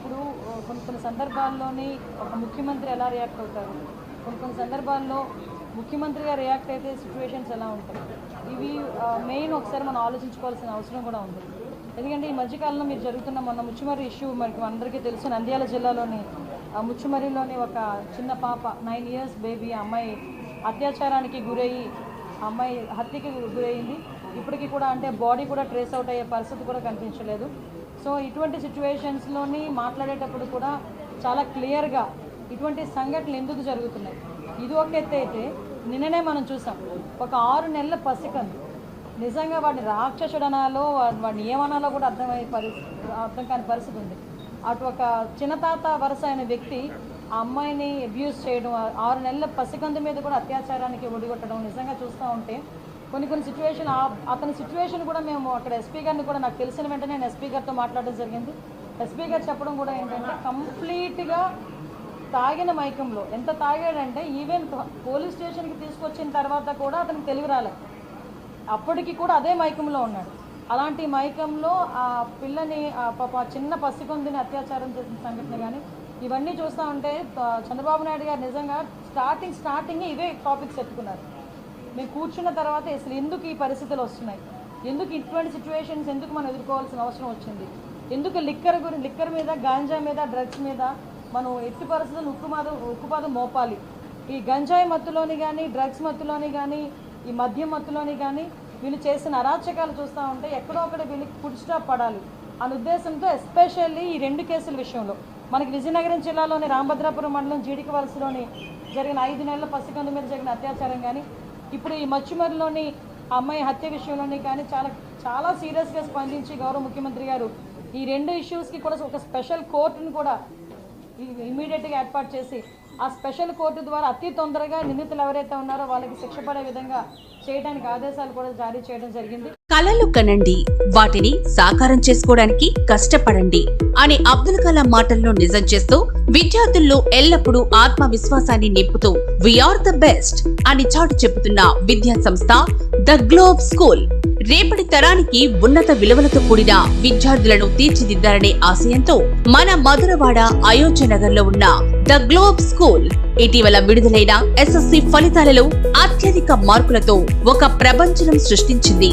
ఇప్పుడు కొన్ని కొన్ని సందర్భాల్లోని ఒక ముఖ్యమంత్రి ఎలా రియాక్ట్ అవుతారు? కొన్ని కొన్ని సందర్భాల్లో ముఖ్యమంత్రిగా రియాక్ట్ అయితే సిచ్యువేషన్స్ ఎలా ఉంటాయి? ఇవి మెయిన్ ఒకసారి మనం ఆలోచించుకోవాల్సిన అవసరం కూడా ఉంది. ఎందుకంటే ఈ మధ్యకాలంలో మీరు జరుగుతున్న మొన్న ముచ్చుమర్రి ఇష్యూ మనకి అందరికీ తెలుసు. నంద్యాల జిల్లాలోని ముచ్చుమరిలోని ఒక చిన్న పాప నైన్ ఇయర్స్ బేబీ అమ్మాయి అత్యాచారానికి గురయ్యి అమ్మాయి హత్యకి గురయ్యింది. ఇప్పటికీ కూడా అంటే బాడీ కూడా ట్రేస్ అవుట్ అయ్యే పరిస్థితి కూడా కనిపించలేదు. సో ఇటువంటి సిచ్యువేషన్స్లోని మాట్లాడేటప్పుడు కూడా చాలా క్లియర్గా ఇటువంటి సంఘటనలు ఎందుకు జరుగుతున్నాయి? ఇది ఒక ఎత్తు అయితే నిన్ననే మనం చూసాం. ఒక ఆరు నెలల పసికందు నిజంగా వాడిని రాక్షసుడు అనాలో వాడిని ఏమనాలో కూడా అర్థమయ్యే పరిస్థితి అర్థం కాని పరిస్థితి ఉంది. అటు ఒక చిన్నతాత వరుస అయిన వ్యక్తి ఆ అమ్మాయిని అబ్యూస్ చేయడం ఆరు నెలల పసికందు మీద కూడా అత్యాచారానికి ఒడిగొట్టడం నిజంగా చూస్తూ ఉంటే కొన్ని కొన్ని సిచ్యువేషన్ అతని సిచ్యువేషన్ కూడా మేము అక్కడ ఎస్పీ గారిని కూడా నాకు తెలిసిన వెంటనే నేను ఎస్పీ గారితో మాట్లాడడం జరిగింది. ఎస్పీ గారు చెప్పడం కూడా ఏంటంటే కంప్లీట్గా తాగిన మైకంలో ఎంత తాగాడంటే ఈవెన్ పోలీస్ స్టేషన్కి తీసుకొచ్చిన తర్వాత కూడా అతనికి తెలివి రాలేదు అప్పటికి కూడా అదే మైకంలో ఉన్నాడు. అలాంటి మైకంలో ఆ పిల్లని పాప చిన్న పసికొందిని అత్యాచారం చేసిన సంఘటన కానీ ఇవన్నీ చూస్తూ ఉంటే చంద్రబాబు నాయుడు గారు నిజంగా స్టార్టింగ్ స్టార్టింగ్ ఇవే టాపిక్స్ పెట్టుకున్నారు మేము కూర్చున్న తర్వాత అసలు ఎందుకు ఈ పరిస్థితులు వస్తున్నాయి? ఎందుకు ఇటువంటి సిచ్యువేషన్స్ ఎందుకు మనం ఎదుర్కోవాల్సిన అవసరం వచ్చింది? ఎందుకు లిక్కర్ గురించి లిక్కర్ మీద గాంజా మీద డ్రగ్స్ మీద మనం ఎట్టి పరిస్థితులను ఉక్కుపాదం ఉక్కుపాదం మోపాలి? ఈ గంజాయి మత్తులోని కానీ డ్రగ్స్ మత్తులోని కానీ ఈ మద్యం మత్తులోని కానీ వీళ్ళు చేసిన అరాచకాలు చూస్తూ ఉంటే ఎక్కడో ఒకటి వీళ్ళకి ఫుడ్ స్టాప్ పడాలి. అనే ఉద్దేశంతో ఎస్పెషల్లీ ఈ రెండు కేసుల విషయంలో. మనకి విజయనగరం జిల్లాలోని రామభద్రాపురం మండలం జీడికి వలసలోని జరిగిన ఐదు నెలల పసికందు మీద జరిగిన అత్యాచారం కానీ ఇప్పుడు ఈ మచ్చుమరిలోని అమ్మాయి హత్య విషయంలోని కానీ చాలా చాలా సీరియస్గా స్పందించి గౌరవ ముఖ్యమంత్రి గారు ఈ రెండు ఇష్యూస్కి కూడా ఒక స్పెషల్ కోర్టును కూడా ఇమీడియట్గా ఏర్పాటు చేసి ఆ స్పెషల్ కోర్టు ద్వారా అతి తొందరగా నిందితులు ఎవరైతే ఉన్నారో వాళ్ళకి శిక్ష పడే విధంగా చేయడానికి ఆదేశాలు కూడా జారీ చేయడం జరిగింది. కలలు కనండి వాటిని సాకారం చేసుకోవడానికి కష్టపడండి అని అబ్దుల్ కలాం మాటల్లో నిజం చేస్తూ విద్యార్థుల్లో ఎల్లప్పుడూ ఆత్మవిశ్వాసాన్ని నింపుతూ వీఆర్ ద బెస్ట్ అని చాటు చెబుతున్న విద్యా సంస్థ ద గ్లోబ్ స్కూల్ రేపటి తరానికి ఉన్నత విలువలతో కూడిన విద్యార్థులను తీర్చిదిద్దాలనే ఆశయంతో మన మధురవాడ అయోధ్య నగర్లో ఉన్న ద గ్లోబ్ స్కూల్ ఇటీవల విడుదలైన ఎస్ఎస్సి ఫలితాలలో అత్యధిక మార్కులతో ఒక ప్రపంచనం సృష్టించింది.